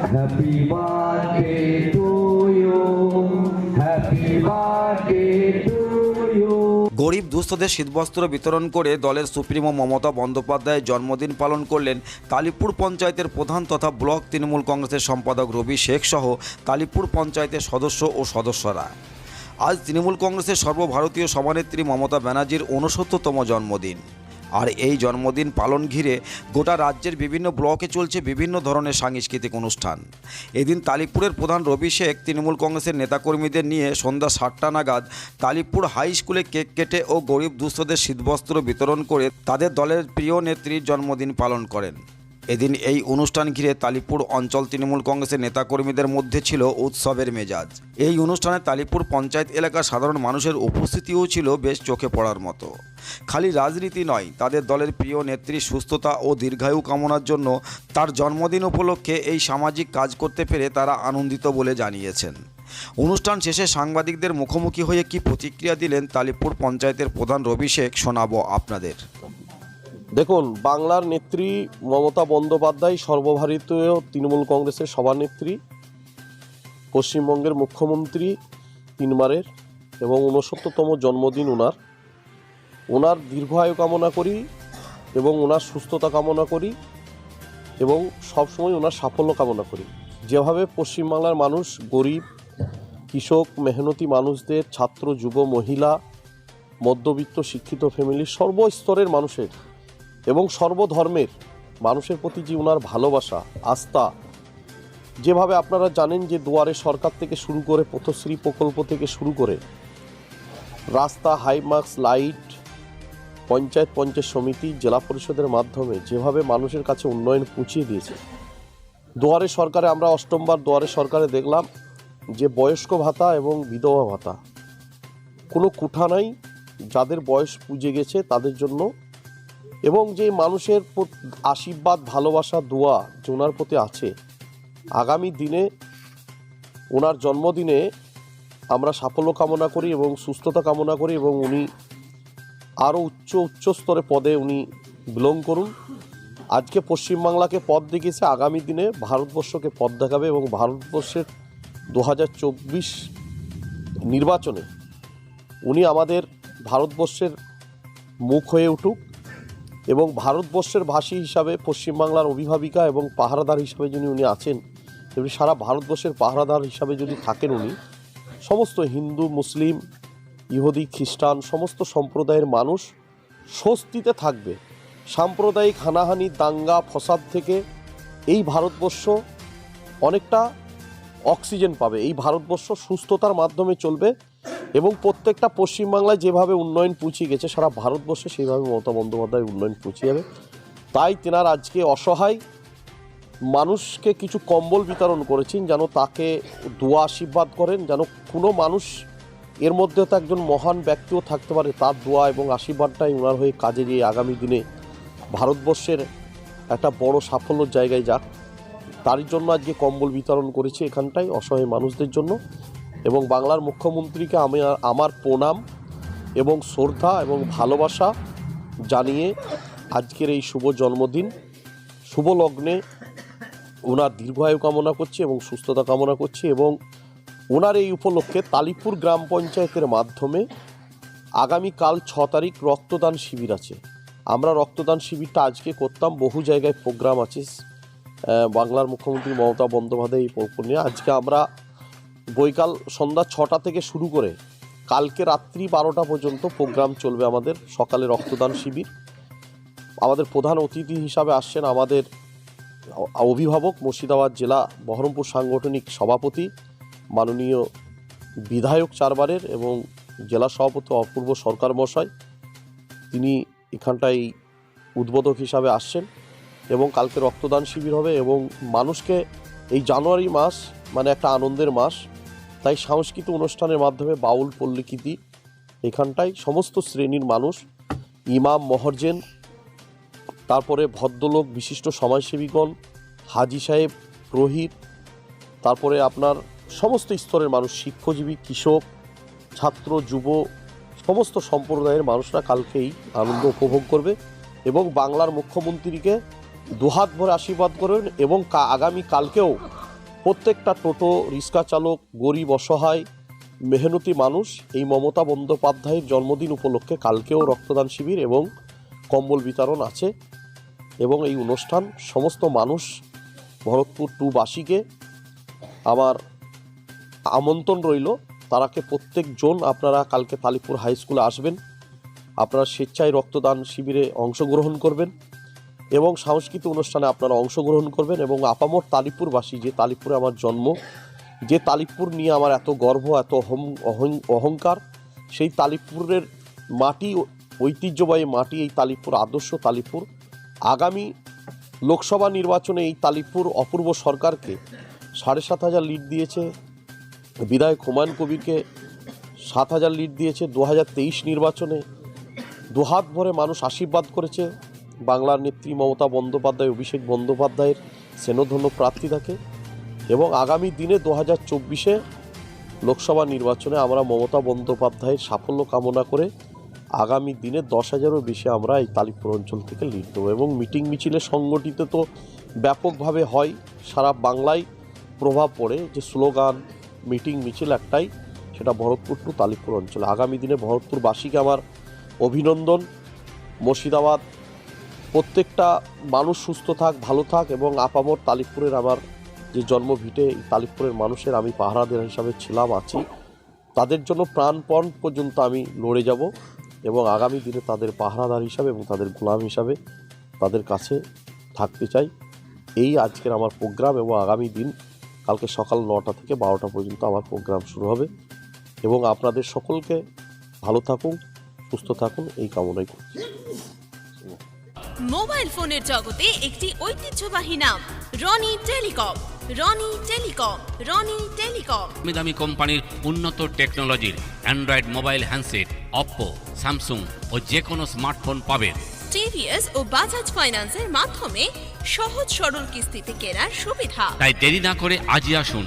Happy birthday to you. Happy birthday to you. গরিব দুস্থদের শীতবস্ত্র বিতরণ করে দলের সুপ্রিমো মমতা বন্দ্যোপাধ্যায়ের জন্মদিন পালন করলেন কালীপুর পঞ্চায়েতের প্রধান তথা ব্লক তৃণমূল কংগ্রেসের সম্পাদক রবি শেখ সহ কালীপুর পঞ্চায়েতের সদস্য ও সদস্যরা আজ তৃণমূল কংগ্রেসের সর্বভারতীয় সভানেত্রী মমতা ব্যানার্জির ঊনসত্তরতম জন্মদিন আর এই জন্মদিন পালন ঘিরে গোটা রাজ্যের বিভিন্ন ব্লকে চলছে বিভিন্ন ধরনের সাংস্কৃতিক অনুষ্ঠান। এদিন তালিপুরের প্রধান রবি শেখ তৃণমূল কংগ্রেসের নেতাকর্মীদের নিয়ে সন্ধ্যা সাতটা নাগাদ তালিপুর হাই স্কুলে কেক কেটে ও গরিব দুস্থদের শীতবস্ত্র বিতরণ করে তাদের দলের প্রিয় নেত্রীর জন্মদিন পালন করেন। এদিন এই অনুষ্ঠান ঘিরে তালিপুর অঞ্চল তৃণমূল কংগ্রেসের নেতাকর্মীদের মধ্যে ছিল উৎসবের মেজাজ। এই অনুষ্ঠানে তালিপুর পঞ্চায়েত এলাকার সাধারণ মানুষের উপস্থিতিও ছিল বেশ চোখে পড়ার মতো। খালি রাজনীতি নয়, তাদের দলের প্রিয় নেত্রী সুস্থতা ও দীর্ঘায়ু কামনার জন্য তার জন্মদিন উপলক্ষে এই সামাজিক কাজ করতে পেরে তারা আনন্দিত বলে জানিয়েছেন। অনুষ্ঠান শেষে সাংবাদিকদের মুখোমুখি হয়ে কি প্রতিক্রিয়া দিলেন তালিপুর পঞ্চায়েতের প্রধান রবি শেখ শোনাবো আপনাদের। দেখুন, বাংলার নেত্রী মমতা বন্দ্যোপাধ্যায় সর্বভারতীয় তৃণমূল কংগ্রেসের সভানেত্রী, পশ্চিমবঙ্গের মুখ্যমন্ত্রী তিনবারের এবং ঊনসত্তরতম জন্মদিন ওনার ওনার দীর্ঘ আয়ু কামনা করি এবং ওনার সুস্থতা কামনা করি এবং সবসময় ওনার সাফল্য কামনা করি। যেভাবে পশ্চিমবাংলার মানুষ গরিব, কৃষক, মেহনতি মানুষদের, ছাত্র, যুব, মহিলা, মধ্যবিত্ত, শিক্ষিত ফ্যামিলির সর্বস্তরের মানুষের এবং সর্বধর্মের মানুষের প্রতি যে ওনার ভালোবাসা, আস্থা, যেভাবে আপনারা জানেন যে দুয়ারে সরকার থেকে শুরু করে পথশ্রী প্রকল্প থেকে শুরু করে রাস্তা, হাইমার্কস, লাইট, পঞ্চায়েত পঞ্চায়েত সমিতি, জেলা পরিষদের মাধ্যমে যেভাবে মানুষের কাছে উন্নয়ন পৌঁছিয়ে দিয়েছে। দুয়ারে সরকারে আমরা অষ্টমবার দুয়ারে সরকারে দেখলাম যে বয়স্ক ভাতা এবং বিধবা ভাতা। কোনো কুঠা নাই, যাদের বয়স পুজে গেছে তাদের জন্য এবং যে মানুষের আশীর্বাদ, ভালোবাসা, দোয়া যে ওনার প্রতি আছে, আগামী দিনে, ওনার জন্মদিনে আমরা সাফল্য কামনা করি এবং সুস্থতা কামনা করি এবং উনি আরও উচ্চ উচ্চ স্তরে পদে উনি বিলং করুন। আজকে পশ্চিমবাংলাকে পদ দেখিয়েছে, আগামী দিনে ভারতবর্ষকে পদ দেখাবে এবং ভারতবর্ষের দু হাজার চব্বিশ নির্বাচনে উনি আমাদের ভারতবর্ষের মুখ হয়ে উঠুক। এবং ভারতবর্ষের ভাষী হিসাবে পশ্চিমবাংলার অভিভাবিকা এবং পাহারাদার হিসাবে যিনি উনি আছেন তেমনি সারা ভারতবর্ষের পাহারাদার হিসাবে যদি থাকেন উনি, সমস্ত হিন্দু, মুসলিম, ইহুদি, খ্রিস্টান, সমস্ত সম্প্রদায়ের মানুষ স্বস্তিতে থাকবে। সাম্প্রদায়িক হানাহানি, দাঙ্গা, ফসাদ থেকে এই ভারতবর্ষ অনেকটা অক্সিজেন পাবে। এই ভারতবর্ষ সুস্থতার মাধ্যমে চলবে। এবং প্রত্যেকটা পশ্চিমবাংলায় যেভাবে উন্নয়ন পৌঁছে গেছে, সারা ভারতবর্ষে সেইভাবে মমতা বন্দ্যোপাধ্যায় উন্নয়ন পৌঁছে যাবে। তাই তেনার আজকে অসহায় মানুষকে কিছু কম্বল বিতরণ করেছেন, যেন তাকে দোয়া আশীর্বাদ করেন, যেন কোনো মানুষ এর মধ্যে তো একজন মহান ব্যক্তিও থাকতে পারে, তার দোয়া এবং আশীর্বাদটাই ওনার হয়ে কাজে দিয়ে আগামী দিনে ভারতবর্ষের একটা বড় সাফল্যর জায়গায় যাক। তারই জন্য আজকে কম্বল বিতরণ করেছি এখানটায় অসহায় মানুষদের জন্য। এবং বাংলার মুখ্যমন্ত্রীকে আমি আমার প্রণাম এবং শ্রদ্ধা এবং ভালোবাসা জানিয়ে আজকের এই শুভ জন্মদিন, শুভ লগ্নে ওনার দীর্ঘায়ু কামনা করছি এবং সুস্থতা কামনা করছি এবং ওনার এই উপলক্ষে তালিপুর গ্রাম পঞ্চায়েতের মাধ্যমে আগামীকাল ছ তারিখ রক্তদান শিবির আছে। আমরা রক্তদান শিবিরটা আজকে করতাম, বহু জায়গায় প্রোগ্রাম আছে। বাংলার মুখ্যমন্ত্রী মমতা বন্দ্যোপাধ্যায় এই প্রকল্প নিয়ে। আজকে আমরা বৈকাল সন্ধ্যা ছটা থেকে শুরু করে কালকে রাত্রি বারোটা পর্যন্ত প্রোগ্রাম চলবে আমাদের সকালে রক্তদান শিবির। আমাদের প্রধান অতিথি হিসাবে আসছেন আমাদের অভিভাবক মুর্শিদাবাদ জেলা বহরমপুর সাংগঠনিক সভাপতি মাননীয় বিধায়ক চারবারের এবং জেলা সভাপতি অপূর্ব সরকার মশাই। তিনি এখানটায় উদ্বোধক হিসাবে আসছেন এবং কালকে রক্তদান শিবির হবে এবং মানুষকে এই জানুয়ারি মাস মানে একটা আনন্দের মাস। তাই সাংস্কৃতিক অনুষ্ঠানের মাধ্যমে বাউল, পল্লিকৃতি এখানটায় সমস্ত শ্রেণির মানুষ, ইমাম, মহরজেন, তারপরে ভদ্রলোক, বিশিষ্ট সমাজসেবীগণ, হাজি সাহেব, প্রহিত, তারপরে আপনার সমস্ত স্তরের মানুষ, শিক্ষজীবী, কৃষক, ছাত্র, যুব, সমস্ত সম্প্রদায়ের মানুষরা কালকেই আনন্দ উপভোগ করবে এবং বাংলার মুখ্যমন্ত্রীকে দুহাত ভরে আশীর্বাদ করবেন এবং আগামী কালকেও প্রত্যেকটা টোটো, রিক্সা চালক, গরিব, অসহায়, মেহনতি মানুষ এই মমতা বন্দ্যোপাধ্যায়ের জন্মদিন উপলক্ষে কালকেও রক্তদান শিবির এবং কম্বল বিতরণ আছে এবং এই অনুষ্ঠান সমস্ত মানুষ ভরতপুর টু টুবাসীকে আমার আমন্ত্রণ রইল। তারাকে প্রত্যেকজন আপনারা কালকে তালিপুর হাই স্কুলে আসবেন। আপনারা স্বেচ্ছায় রক্তদান শিবিরে অংশগ্রহণ করবেন। এবং সাংস্কৃতিক অনুষ্ঠানে আপনারা অংশগ্রহণ করবেন এবং আপামর তালিপুরবাসী, যে তালিপুরে আমার জন্ম, যে তালিপুর নিয়ে আমার এত গর্ব, এত অহং- অহং- অহংকার, সেই তালিপুরের মাটি ঐতিহ্যবাহী মাটি এই তালিপুর, আদর্শ তালিপুর। আগামী লোকসভা নির্বাচনে এই তালিপুর অপূর্ব সরকারকে সাড়ে সাত হাজার লিড দিয়েছে। বিধায়ক হুমায়ুন কবিরকে সাত হাজার লিড দিয়েছে। দু হাজার তেইশ নির্বাচনে দুহাত ভরে মানুষ আশীর্বাদ করেছে। বাংলার নেত্রী মমতা বন্দ্যোপাধ্যায়, অভিষেক বন্দ্যোপাধ্যায়ের সেনধন্য প্রার্থী থাকে এবং আগামী দিনে দু হাজার চব্বিশে লোকসভা নির্বাচনে আমরা মমতা বন্দ্যোপাধ্যায়ের সাফল্য কামনা করে আগামী দিনে দশ হাজারও বেশি আমরা এই তালিপুর অঞ্চল থেকে লিড দেবো। এবং মিটিং মিছিলে সংগঠিত তো ব্যাপকভাবে হয়, সারা বাংলায় প্রভাব পড়ে যে স্লোগান, মিটিং মিছিল একটাই, সেটা ভরতপুর টু তালিপুর অঞ্চলে। আগামী দিনে ভরতপুরবাসীকে আমার অভিনন্দন। মুর্শিদাবাদ প্রত্যেকটা মানুষ সুস্থ থাক, ভালো থাক এবং আপামর তালিপুরের আমার যে জন্মভিটে এই তালিপুরের মানুষের আমি পাহারাদের হিসাবে ছিলাম, আছি। তাদের জন্য প্রাণপণ পর্যন্ত আমি লড়ে যাব এবং আগামী দিনে তাদের পাহারাদার হিসাবে এবং তাদের গোলাম হিসাবে তাদের কাছে থাকতে চাই। এই আজকের আমার প্রোগ্রাম এবং আগামী দিন, কালকে সকাল নটা থেকে বারোটা পর্যন্ত আমার প্রোগ্রাম শুরু হবে এবং আপনাদের সকলকে ভালো থাকুন, সুস্থ থাকুন, এই কামনাই করছি। মোবাইল ফোনের জগতে একটি ঐতিহ্যবাহী নাম Roni telecom. Roni telecom Roni telecom. দামি কোম্পানির উন্নত টেকনোলজির android mobile handset Oppo Samsung ও যে কোনো স্মার্টফোন পাবেন। টিভিএস ও বাজাজ ফাইন্যান্সের মাধ্যমে সহজ সরল কিস্তিতে কেনার সুবিধা। তাই দেরি না করে আজই আসুন